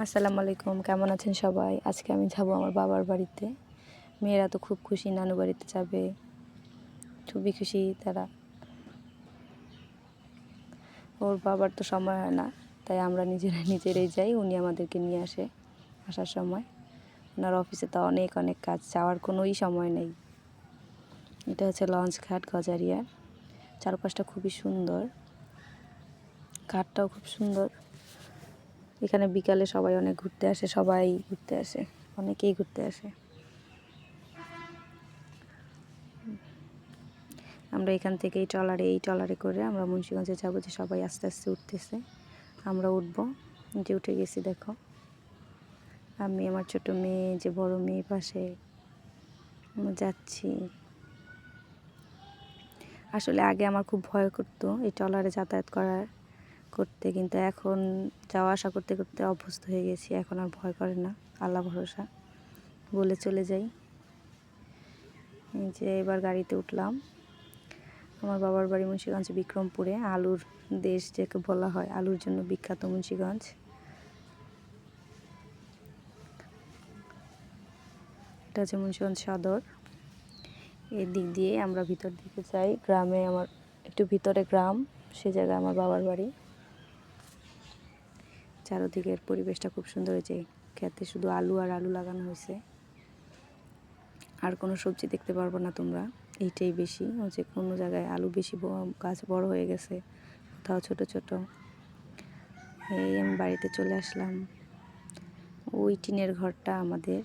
আসসালামু আলাইকুম, কেমন আছেন সবাই? আজকে আমি যাব আমার বাবার বাড়িতে। মেয়েরা তো খুব খুশি, নানু বাড়িতে যাবে। খুবই খুশি তারা। ওর বাবার তো সময় হয় না, তাই আমরা নিজেরা নিজেরাই যাই, উনি আমাদেরকে নিয়ে আসে আসার সময়। ওনার অফিসে তো অনেক অনেক কাজ, যাওয়ার কোনোই সময় নেই। এটা হচ্ছে লঞ্চ ঘাট, গজারিয়ার। চারপাশটা খুবই সুন্দর। ঘাটটাও খুব সুন্দর। এখানে বিকালে সবাই অনেক ঘুরতে আসে, সবাই ঘুরতে আসে, অনেকেই ঘুরতে আসে। আমরা এখান থেকে এই ট্রলারে এই ট্রলারে করে আমরা মুন্সিগঞ্জে যাব যে সবাই আস্তে আস্তে উঠতেছে। আমরা উঠবো যে উঠে গেছি, দেখো। আমি, আমার ছোট মেয়ে, যে বড় মেয়ে পাশে যাচ্ছি। আসলে আগে আমার খুব ভয় করতো এই ট্রলারে যাতায়াত করার। করতে, কিন্তু এখন যাওয়া আসা করতে করতে অভ্যস্ত হয়ে গেছি। এখন আর ভয় করে না, আল্লাহ ভরসা। বলে চলে যাই। যে এবার গাড়িতে উঠলাম। আমার বাবার বাড়ি মুন্সিগঞ্জ, বিক্রমপুরে, আলুর দেশ যাকে বলা হয়, আলুর জন্য বিখ্যাত মুন্সিগঞ্জ। এটা হচ্ছে মুন্সিগঞ্জ সদর। এই দিক দিয়ে আমরা ভিতর দিকে যাই। গ্রামে আমার, একটু ভিতরে গ্রাম, সে জায়গায় আমার বাবার বাড়ি। চারোদিকের পরিবেশটা খুব সুন্দর হয়েছে। খেতে শুধু আলু আর আলু লাগানো হয়েছে। আর কোনো সবজি দেখতে পারব না তোমরা। এইটাই বেশি। যে কোনো জায়গায় আলু বেশি গাছ বড় হয়ে গেছে, কোথাও ছোট ছোট। এই আমি বাড়িতে চলে আসলাম। ওই টিনের ঘরটা আমাদের।